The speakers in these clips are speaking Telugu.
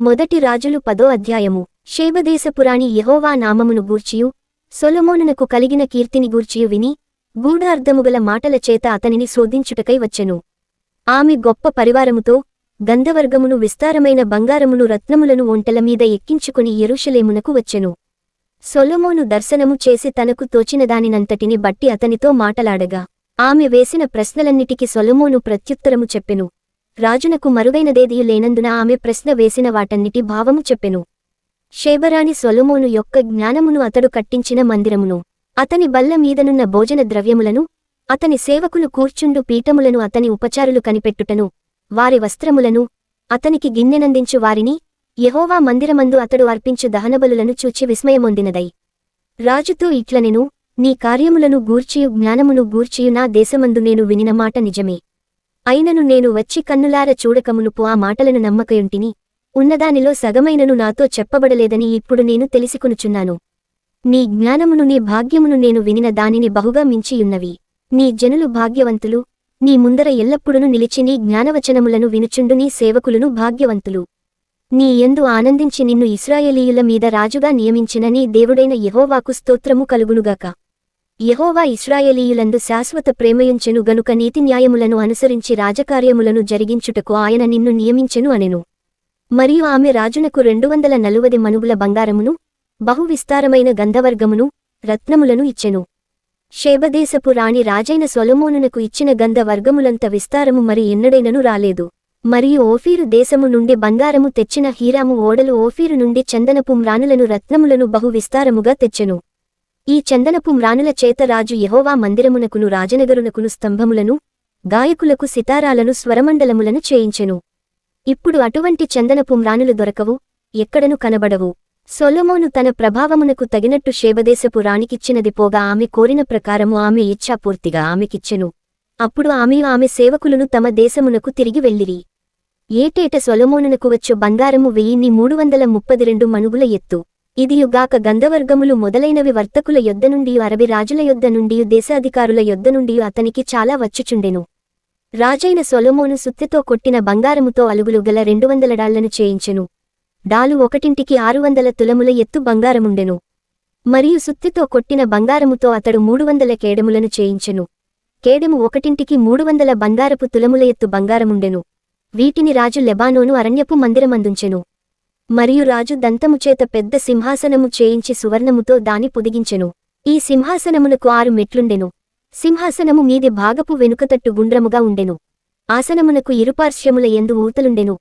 మొదటి రాజులు పదో అధ్యాయము. శైవదేశపురాణి యహోవా నామమును గూర్చియు సొలమోనునకు కలిగిన కీర్తిని గూర్చియు విని గూఢార్థముగల మాటల చేత అతనిని శోధించుటకై వచ్చెను. ఆమె గొప్ప పరివారముతో గంధవర్గమును విస్తారమైన బంగారమును రత్నములను ఒంటలమీద ఎక్కించుకుని ఎరుషలేమునకు వచ్చెను. సొలమోను దర్శనము చేసి తనకు తోచిన దానినంతటిని బట్టి అతనితో మాటలాడగా ఆమె వేసిన ప్రశ్నలన్నిటికి సొలమోను ప్రత్యుత్తరము చెప్పెను. రాజునకు మరువైనదేదియు లేనందున ఆమె ప్రశ్న వేసిన వాటన్నిటి భావము చెప్పెను. షేబరాణి సొలమోను యొక్క జ్ఞానమును అతడు కట్టించిన మందిరమును అతని బల్ల మీదనున్న భోజన ద్రవ్యములను అతని సేవకులు కూర్చుండు పీఠములను అతని ఉపచారులు కనిపెట్టుటను వారి వస్త్రములను అతనికి గిన్నెనందించు వారిని యహోవా మందిరమందు అతడు అర్పించు దహనబలులను చూచి విస్మయమొందినదై. రాజుతో ఇట్లనెను నీ కార్యములను గూర్చియు జ్ఞానమును గూర్చియు నా దేశమందు నేను వినిన మాట నిజమే. అయినను నేను వచ్చి కన్నులార చూడకమునుపు ఆ మాటలను నమ్మకయుంటిని. ఉన్నదానిలో సగమైనను నాతో చెప్పబడలేదని ఇప్పుడు నేను తెలిసికొనుచున్నాను. నీ జ్ఞానమును నీ భాగ్యమును నేను వినిన దానిని బహుగా మించియున్నవి. నీ జనులు భాగ్యవంతులు. నీ ముందర ఎల్లప్పుడును నిలిచి నీ జ్ఞానవచనములను వినుచుండు నీ సేవకులును భాగ్యవంతులు. నీ యందు ఆనందించి నిన్ను ఇస్రాయేలీయుల మీద రాజుగా నియమించిన నీ దేవుడైన యహోవాకు స్తోత్రము కలుగునుగాక. యహోవా ఇస్రాయేలీయులందు శాశ్వత ప్రేమయుంచెను గనుక నీతిన్యాయములను అనుసరించి రాజకార్యములను జరిగించుటకు ఆయన నిన్ను నియమించెను అనెను. మరియు ఆమె రాజునకు రెండు వందల నలువది మనుగుల బంగారమును బహువిస్తారమైన గంధవర్గమును రత్నములను ఇచ్చెను. షేబదేశపు రాణి రాజైన సొలమోనునకు ఇచ్చిన గంధవర్గములంత విస్తారము మరి ఎన్నడైనను రాలేదు. మరియు ఓఫీరు దేశము నుండి బంగారము తెచ్చిన హీరాము ఓడలు ఓఫీరు నుండి చందనపు మ్రానులను రత్నములను బహు విస్తారముగా తెచ్చెను. ఈ చందనపు మ్రానుల చేత రాజు యహోవా మందిరమునకును రాజనగరునకును స్తంభములను గాయకులకు సితారాలను స్వరమండలములను చేయించెను. ఇప్పుడు అటువంటి చందనపు మ్రానులు దొరకవు ఎక్కడను కనబడవు. సొలోమోను తన ప్రభావమునకు తగినట్టు శేబదేశపు రాణికిచ్చినది పోగా ఆమె కోరిన ప్రకారము ఆమె ఇచ్ఛాపూర్తిగా ఆమెకిచ్చెను. అప్పుడు ఆమె ఆమె సేవకులను తమ దేశమునకు తిరిగి వెళ్ళిరి. ఏటేట సొలొమోనునకు వచ్చు బంగారము వెయ్యిన్ని మూడు వందల ముప్పది రెండు మనుగుల ఎత్తు. ఇదియుగాక గంధవర్గములు మొదలైనవి వర్తకుల యొద్ద నుండి అరబి రాజుల యొద్ద నుండి దేశాధికారుల యొద్ద నుండి అతనికి చాలా వచ్చుచుండెను. రాజైన సొలమోను సుత్తెతో కొట్టిన బంగారముతో అలుగులు గల రెండు వందల డాళ్ళను చేయించెను. డాలు ఒకటింటికి ఆరు వందల తులముల ఎత్తు బంగారముండెను. మరియు సుత్తెతో కొట్టిన బంగారముతో అతడు మూడు వందల కేడములను చేయించెను. కేడెము ఒకటింటికి మూడు వందల బంగారపు తులముల ఎత్తు బంగారముండెను. వీటిని రాజు లెబానోను అరణ్యపు మందిరమందుంచెను. మరియు రాజు దంతముచేత పెద్ద సింహాసనము చేయించి సువర్ణముతో దాని పొదిగించెను. ఈ సింహాసనమునకు ఆరు మెట్లుండెను. సింహాసనము మీది భాగపు వెనుకతట్టు గుండ్రముగా ఉండెను. ఆసనమునకు ఇరుపార్శ్వముల ఎందు ఊతలుండెను.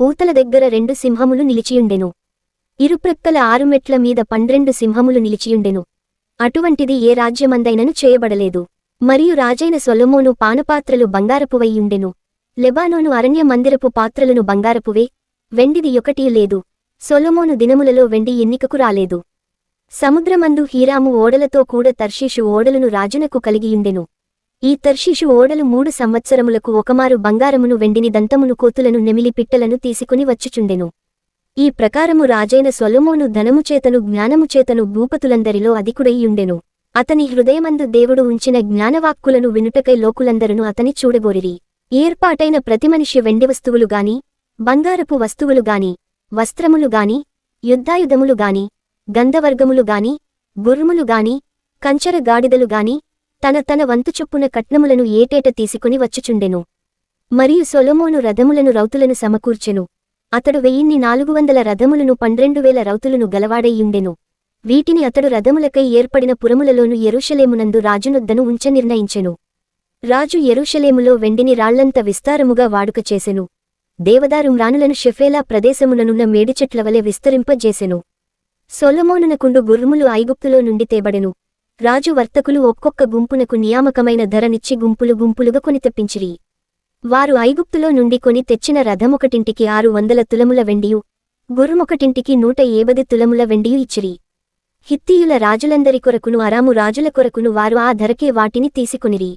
ఊతల దగ్గర రెండు సింహములు నిలిచియుండెను. ఇరుప్రక్కల ఆరు మెట్ల మీద పన్నెండు సింహములు నిలిచియుండెను. అటువంటిది ఏ రాజ్యమందైనను చేయబడలేదు. మరియు రాజైన సొలమోను పానపాత్రలు బంగారపువైయుండెను లెబానోను అరణ్య మందిరపు పాత్రలను బంగారపువే. వెండిది ఒకటి లేదు. సొలొమోను దినములలో వెండి ఎన్నికకు రాలేదు. సముద్రమందు హీరాము ఓడలతో కూడా తర్షీషు ఓడలను రాజునకు కలిగియుండెను. ఈ తర్షీషు ఓడలు మూడు సంవత్సరములకు ఒకమారు బంగారమును వెండిని దంతమును కోతులను నెమిలి పిట్టలను తీసుకుని వచ్చుచుండెను. ఈ ప్రకారము రాజైన సొలొమోను ధనముచేతను జ్ఞానముచేతను భూపతులందరిలో అధికుడైయుండెను అతని హృదయమందు దేవుడు ఉంచిన జ్ఞానవాక్కులను వినుటకై లోకులందరును అతని చూడగోరిరి. ఏర్పాటైన ప్రతి మనిషి వెండి వస్తువులు గాని బంగారపు వస్తువులుగాని వస్త్రములుగాని యుద్ధాయుధములుగాని గంధవర్గములుగాని గుర్రములుగాని కంచరగాడిదలుగాని కంచర తన తన వంతు చొప్పున కట్నములను ఏటేట తీసుకుని వచ్చుచుండెను. మరియు సొలమోను రథములను రౌతులను సమకూర్చెను. అతడు వెయ్యిన్ని నాలుగు వందల రథములను పన్నెండు వేల రౌతులను గలవాడేయుండెను వీటిని అతడు రథములకై ఏర్పడిన పురములలోను ఎరుషలేమునందు రాజునొద్దను ఉంచ నిర్ణయించెను రాజు ఎరుషలేములో వెండిని రాళ్ళంత విస్తారముగా వాడుక చేసెను దేవదారు మ్రానులను షెఫేలా ప్రదేశముననున్న మేడిచెట్ల వలె విస్తరింపజేసెను. సొలొమోనునకుండు గుర్రములు ఐగుప్తులో నుండి తేబడెను. రాజు వర్తకులు ఒక్కొక్క గుంపునకు నియామకమైన ధరనిచ్చి గుంపులు గుంపులుగా కొని తెప్పించిరి. వారు ఐగుప్తులో నుండి కొని తెచ్చిన రథమొకటింటికి ఆరు వందల తులముల వెండియు గుర్రమొకటింటికి నూట ఏబది తులముల వెండియు ఇచ్చిరి. హిత్తీయుల రాజులందరి కొరకును అరాము రాజుల కొరకును వారు ఆ ధరకే వాటిని తీసుకునిరి.